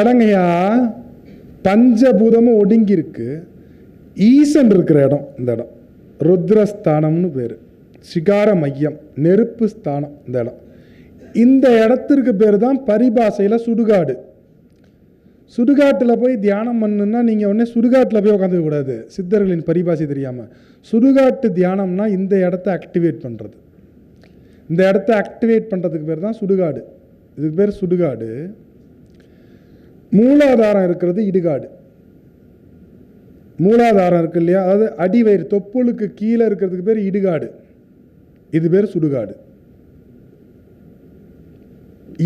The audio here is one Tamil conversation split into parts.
இந்த இடங்கய்யா பஞ்சபூதமும் ஒடுங்கி இருக்கு ஈசன் இருக்கிற இடம் இந்த இடம். ருத்ரஸ்தானம்னு பேர். சிகார மையம் நெருப்பு ஸ்தானம் இந்த இடம். இந்த இடத்திற்கு பேர் தான் பரிபாஷையில் சுடுகாடு. சுடுகாட்டில் போய் தியானம் பண்ணுன்னா நீங்கள் உடனே சுடுகாட்டில் போய் உட்காந்துக்க கூடாது. சித்தர்களின் பரிபாசை தெரியாமல் சுடுகாட்டு தியானம்னா இந்த இடத்த ஆக்டிவேட் பண்ணுறது இந்த இடத்த ஆக்டிவேட் பண்ணுறதுக்கு பேர் தான் சுடுகாடு. இதுக்கு பேர் சுடுகாடு. மூலாதாரம் இருக்கிறது இடுகாடு. மூலாதாரம் இருக்கு இல்லையா? அதாவது அடிவயிறு தொப்புளுக்கு கீழே இருக்கிறதுக்கு பேர் இடுகாடு. இது பேர் சுடுகாடு.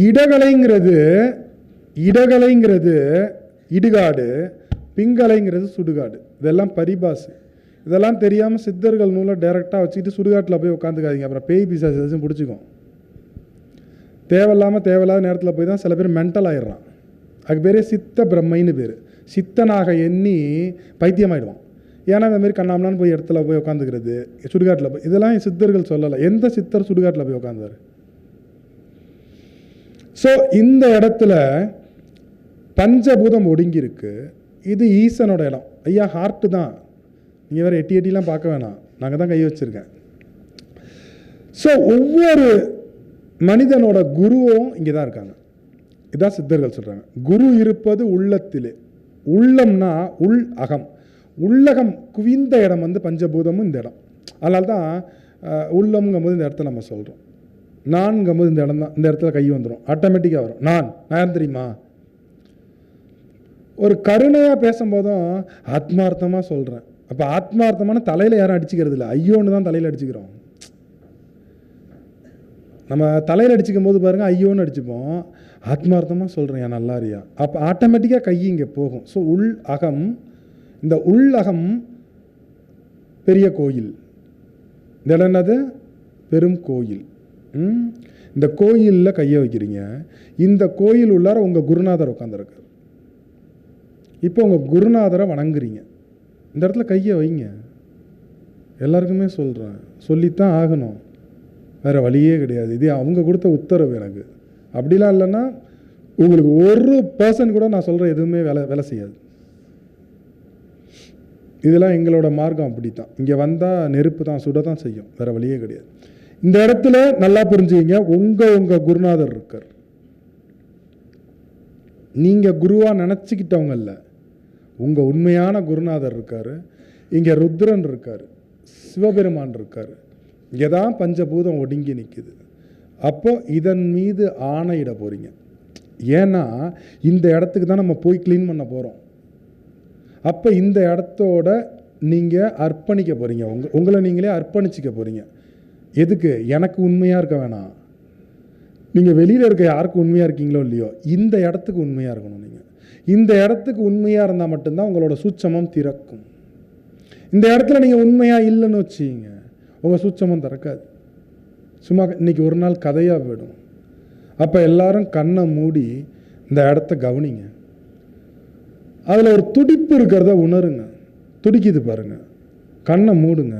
இடகலைங்கிறது இடகலைங்கிறது இடுகாடு பிங்கலைங்கிறது சுடுகாடு. இதெல்லாம் பரிபாசு. இதெல்லாம் தெரியாமல் சித்தர்கள் நூலை டைரெக்டாக வச்சுக்கிட்டு சுடுகாட்டில் போய் உட்காந்துக்காதீங்க அப்புறம் பேய் பிசாசு ஏதாச்சும் பிடிச்சிக்கும். தேவையில்லாமல் தேவையில்லாத நேரத்தில் போய் தான் சில பேர் மென்டல் ஆயிடுறான். அதுக்கு பேரே சித்த பிரம்மைன்னு பேர். சித்தனாக எண்ணி பைத்தியமாயிடுவான். ஏன்னா இந்த மாதிரி கண்ணாமலான்னு போய் இடத்துல போய் உட்காந்துக்கிறது சுடுகாட்டில் போய் இதெல்லாம் சித்தர்கள் சொல்லலை. எந்த சித்தர் சுடுகாட்டில் போய் உட்காந்தாரு ஸோ இந்த இடத்துல பஞ்சபூதம் ஒடுங்கியிருக்கு. இது ஈசனோட இடம். ஐயா ஹார்ட்டு தான். நீங்கள் வேறு எட்டி எட்டிலாம் பார்க்க வேணாம். நாங்கள் தான் கை வச்சுருக்கேன். ஸோ ஒவ்வொரு மனிதனோட குருவும் இங்கே தான் இருக்காங்க. இதான் சித்தர்கள் சொல்கிறாங்க குரு இருப்பது உள்ளத்திலே. உள்ளம்னா உள் அகம். உள்ளகம் குவிந்த இடம் வந்து பஞ்சபூதமும் இந்த இடம். அதனால தான் அஹ், உள்ளம்ங்கும்போது இந்த இடத்த நம்ம சொல்கிறோம் நான்கும்போது இந்த இடம் தான் இந்த இடத்துல கை வந்துடும் ஆட்டோமேட்டிக்காக வரும். நான் நான் தெரியுமா? ஒரு கருணையாக பேசும்போதும் ஆத்மார்த்தமாக சொல்கிறேன் அப்போ ஆத்மார்த்தமான தலையில் யாரும் அடிச்சுக்கிறது இல்லை ஐயோன்னு தான் தலையில் அடிச்சுக்கிறோம். நம்ம தலையில் அடிச்சுக்கும் போது பாருங்கள் ஐயோன்னு அடிச்சுப்போம். ஆத்மார்த்தமாக சொல்கிறேன் என் நல்லாரியா. அப்போ ஆட்டோமேட்டிக்காக கை இங்கே போகும். ஸோ உள் அகம் இந்த உள் அகம் பெரிய கோயில். இந்த இடம் என்னது? பெரும் கோயில். ம்? இந்த கோயிலில் கையை வைக்கிறீங்க. இந்த கோயில் உள்ளார உங்கள் குருநாதர் உட்காந்துருக்கார் இப்போ உங்கள் குருநாதரை வணங்குறீங்க. இந்த இடத்துல கையை வைங்க. எல்லாருக்குமே சொல்கிறேன் சொல்லித்தான் ஆகணும். வேறு வழியே கிடையாது. இது அவங்க கொடுத்த உத்தரவு எனக்கு. அப்படிலாம் இல்லைன்னா உங்களுக்கு ஒரு பர்சன் கூட நான் சொல்கிற எதுவுமே வேலை வேலை செய்யாது. இதெல்லாம் எங்களோட மார்க்கம் அப்படி தான் இங்கே வந்தால் நெருப்பு தான் சுட தான் செய்யும். வேறு வழியே கிடையாது. இந்த இடத்துல நல்லா புரிஞ்சுக்கிங்க. உங்கள் உங்கள் குருநாதர் இருக்கார். நீங்கள் குருவாக நினச்சிக்கிட்டவங்க இல்லை. உங்கள் உண்மையான குருநாதர் இருக்கார். இங்கே ருத்ரன் இருக்கார். சிவபெருமான் இருக்கார். இங்கே தான் பஞ்சபூதம் ஒடுங்கி நிற்குது அப்போ இதன் மீது ஆணையிட போகிறீங்க ஏன்னா இந்த இடத்துக்கு தான் நம்ம போய் க்ளீன் பண்ண போகிறோம் அப்போ இந்த இடத்தோட நீங்கள் அர்ப்பணிக்க போகிறீங்க உங்க உங்களை நீங்களே அர்ப்பணிச்சிக்க போகிறீங்க எதுக்கு? எனக்கு உண்மையாக இருக்க வேணாம். நீங்கள் வெளியில் இருக்க யாருக்கு உண்மையாக இருக்கீங்களோ இல்லையோ இந்த இடத்துக்கு உண்மையாக இருக்கணும் நீங்கள் இந்த இடத்துக்கு உண்மையாக இருந்தால் மட்டும்தான் உங்களோட சூட்சமம் திறக்கும். இந்த இடத்துல நீங்கள் உண்மையாக இல்லைன்னு வச்சுங்க உங்கள் சூட்சமம் திறக்காது. சும்மா இன்னைக்கு ஒரு நாள் கதையாக போயிடும். அப்போ எல்லாரும் கண்ணை மூடி இந்த இடத்த கவனிங்க. அதில் ஒரு துடிப்பு இருக்கிறத உணருங்க. துடிக்குது பாருங்கள் கண்ணை மூடுங்க.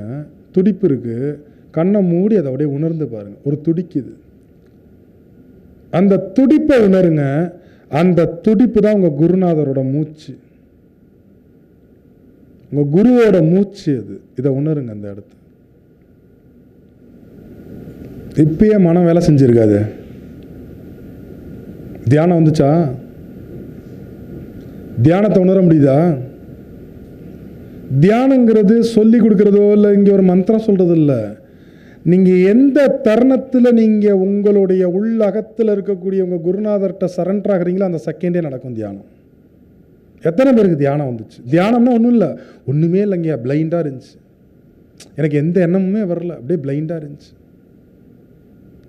துடிப்பு இருக்குது கண்ணை மூடி அதை அப்படியே உணர்ந்து பாருங்கள் ஒரு துடிக்குது. அந்த துடிப்பை உணருங்க. அந்த துடிப்பு தான் உங்கள் குருநாதரோட மூச்சு. உங்கள் குருவோட மூச்சு அது. இதை உணருங்க அந்த இடத்த. இப்பயே மனம் வேலை செஞ்சுருக்காது. தியானம் வந்துச்சா? தியானத்தை உணர முடியுதா? தியானங்கிறது சொல்லி கொடுக்குறதோ இல்லை இங்கே ஒரு மந்திரம் சொல்கிறது இல்லை. நீங்கள் எந்த தருணத்தில் நீங்கள் உங்களுடைய உள்ளகத்தில் இருக்கக்கூடிய உங்கள் குருநாதர்கிட்ட சரண்டர் ஆகிறீங்களோ அந்த செகண்டே நடக்கும் தியானம். எத்தனை பேருக்கு தியானம் வந்துச்சு? தியானம்னா ஒன்றும் இல்லை. ஒன்றுமே இல்லைங்க பிளைண்டாக இருந்துச்சு. எனக்கு எந்த எண்ணமுமே வரல. அப்படியே பிளைண்டாக இருந்துச்சு.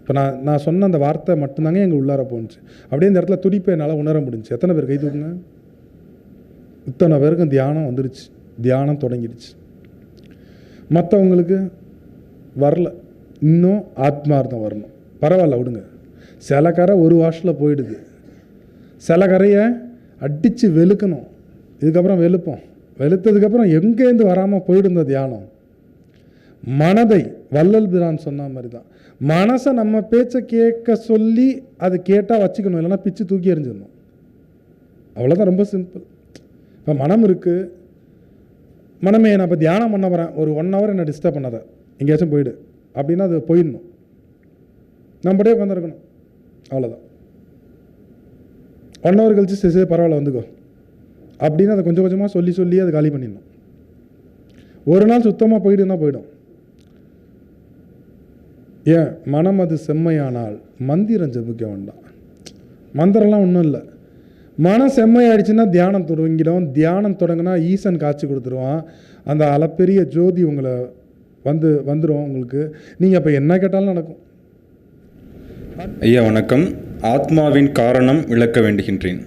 இப்போ நான் நான் சொன்ன அந்த வார்த்தை மட்டும்தாங்க எங்கள் உள்ளார போணுச்சு. அப்படியே இந்த இடத்துல துடிப்பை என்னால் உணர முடிஞ்சுச்சு. எத்தனை பேர் கை தூக்குங்க? இத்தனை பேருக்கும் தியானம் வந்துடுச்சு தியானம் தொடங்கிடுச்சு. மற்றவங்களுக்கு வரல. இன்னும் ஆத்மார்த்தம் வரணும். பரவாயில்ல விடுங்க. சில கரை ஒரு வாஷில் போயிடுது. சில கரையை அடித்து வெளுக்கணும். இதுக்கப்புறம் வெளுப்போம். வெளுத்ததுக்கப்புறம் எங்கேருந்து வராமல் போயிடுந்த தியானம்? மனதை வள்ளல் பிரான் சொன்ன மாதிரி தான் மனசை நம்ம பேச்சை கேட்க சொல்லி அது கேட்டால் வச்சுக்கணும் இல்லைன்னா பிச்சு தூக்கி எறிஞ்சிடணும். அவ்வளோதான் ரொம்ப சிம்பிள் இப்போ மனம் இருக்குது மனமே நான் இப்போ தியானம் பண்ண வரேன் ஒரு ஒன் ஹவர் என்னை டிஸ்டர்ப் பண்ணாத. எங்கேயாச்சும் போயிடு. அப்படின்னா அது போயிடணும். நம்மளே உட்காந்துருக்கணும் அவ்வளோதான் ஒன் ஹவர் கழிச்சு சரி சரி பரவாயில்ல வந்துக்கோ. அப்படின்னு அதை கொஞ்சம் கொஞ்சமாக சொல்லி சொல்லி அதை காலி பண்ணிடணும். ஒரு நாள் சுத்தமாக போயிடுன்னா போயிடும். ஏன் மனம் அது செம்மையானால் மந்திரம் ஜபிக்க வேண்டாம். மந்திரம்லாம் ஒன்றும் இல்லை. மனம் செம்மையாயிடுச்சுன்னா தியானம் தொடங்கிடும். தியானம் தொடங்கினா ஈசன் காட்சி கொடுத்துருவான். அந்த அளப்பெரிய ஜோதி உங்களை வந்து வந்துடும் உங்களுக்கு. நீங்கள் அப்போ என்ன கேட்டாலும் நடக்கும். ஐயா வணக்கம். ஆத்மாவின் காரணம் விளக்க வேண்டுகின்றேன்.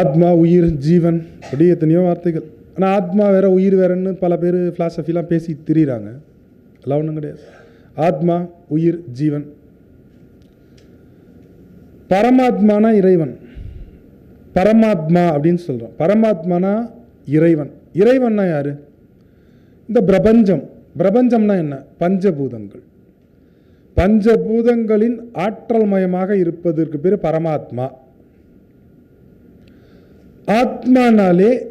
ஆத்மா உயிர் ஜீவன் அப்படி எத்தனையோ வார்த்தைகள். ஆனால் ஆத்மா வேற உயிர் வேறன்னு பல பேர் ஃபிலாசபிலாம் பேசி திரியிறாங்க. எல்லாம் ஒன்றும் கிடையாது. ஆத்மா உயிர் ஜீவன். பரமாத்மானா இறைவன். பரமாத்மா அப்படின்னு சொல்கிறோம் பரமாத்மானா இறைவன். இறைவன்னா யார்? இந்த பிரபஞ்சம். பிரபஞ்சம்னா என்ன? பஞ்சபூதங்கள். பஞ்சபூதங்களின் ஆற்றல் மயமாக இருப்பதற்கு பேர் பரமாத்மா. ஆத்மானாலே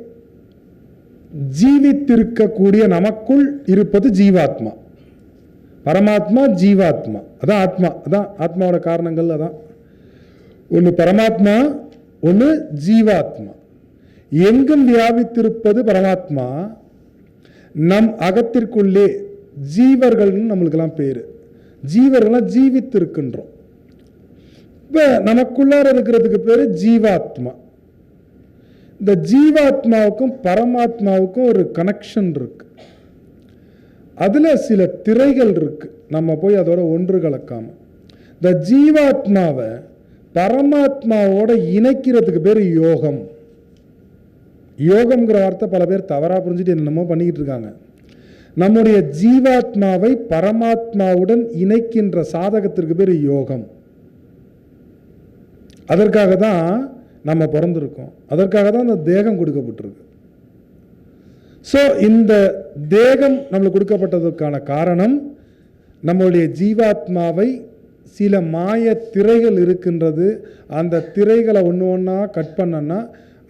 ஜீவித்திருக்கக்கூடிய நமக்குள் இருப்பது ஜீவாத்மா. பரமாத்மா ஜீவாத்மா. அதான் ஆத்மா. அதான் ஆத்மாவோட காரணங்கள் அதான். ஒன்று பரமாத்மா ஒன்று ஜீவாத்மா. எங்கும் வியாபித்திருப்பது பரமாத்மா நம் அகத்திற்குள்ளே ஜீவர்கள்னு நம்மளுக்கெல்லாம் பேர். ஜீவர்கள்லாம் ஜீவித்திருக்கின்றோம். இப்போ நமக்குள்ளார இருக்கிறதுக்கு பேர் ஜீவாத்மா. இந்த ஜீவாத்மாவுக்கும் பரமாத்மாவுக்கும் ஒரு கனெக்ஷன் இருக்குது அதில் சில திரைகள் இருக்குது நம்ம போய் அதோட ஒன்று கலக்காமல் இந்த ஜீவாத்மாவை பரமாத்மாவோட இணைக்கிறதுக்கு பேர் யோகம். யோகம்ங்கிற வார்த்தை பல பேர் தவறாக புரிஞ்சுட்டு என்னென்னமோ பண்ணிக்கிட்டு இருக்காங்க. நம்முடைய ஜீவாத்மாவை பரமாத்மாவுடன் இணைக்கின்ற சாதகத்திற்கு பேர் யோகம். அதற்காக தான் நம்ம பிறந்திருக்கோம். அதற்காக தான் அந்த தேகம் கொடுக்கப்பட்டிருக்கு. ஸோ இந்த தேகம் நம்மளுக்கு கொடுக்கப்பட்டதுக்கான காரணம் நம்மளுடைய ஜீவாத்மாவை சில மாய திரைகள் இருக்கின்றது. அந்த திரைகளை ஒன்று ஒன்றா கட் பண்ணனா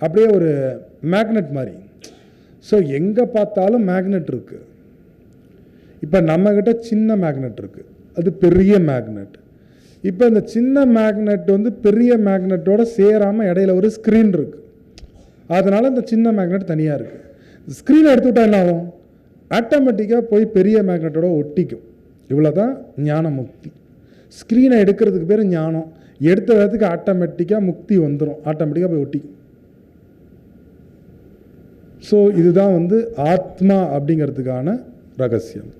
அப்படியே ஒரு மேக்னெட் மாதிரி. ஸோ எங்கே பார்த்தாலும் மேக்னெட் இருக்குது இப்போ நம்மக்கிட்ட சின்ன மேக்னெட் இருக்குது அது பெரிய மேக்னெட் இப்போ இந்த சின்ன மேக்னெட் வந்து பெரிய மேக்னெட்டோடு சேராமல் இடையில ஒரு ஸ்க்ரீன் இருக்குது அதனால் இந்த சின்ன மேக்னெட் தனியாக இருக்குது ஸ்க்ரீனை எடுத்துவிட்டா என்ன ஆகும்? ஆட்டோமேட்டிக்காக போய் பெரிய மேக்னெட்டோட ஒட்டிக்கும். இவ்வளோ தான் ஞான முக்தி ஸ்க்ரீனை எடுக்கிறதுக்கு பேர் ஞானம். எடுத்த விதத்துக்கு ஆட்டோமேட்டிக்காக முக்தி வந்துடும் ஆட்டோமேட்டிக்காக போய் ஒட்டிக்கும். ஸோ இதுதான் வந்து ஆத்மா அப்படிங்கிறதுக்கான ரகசியம்.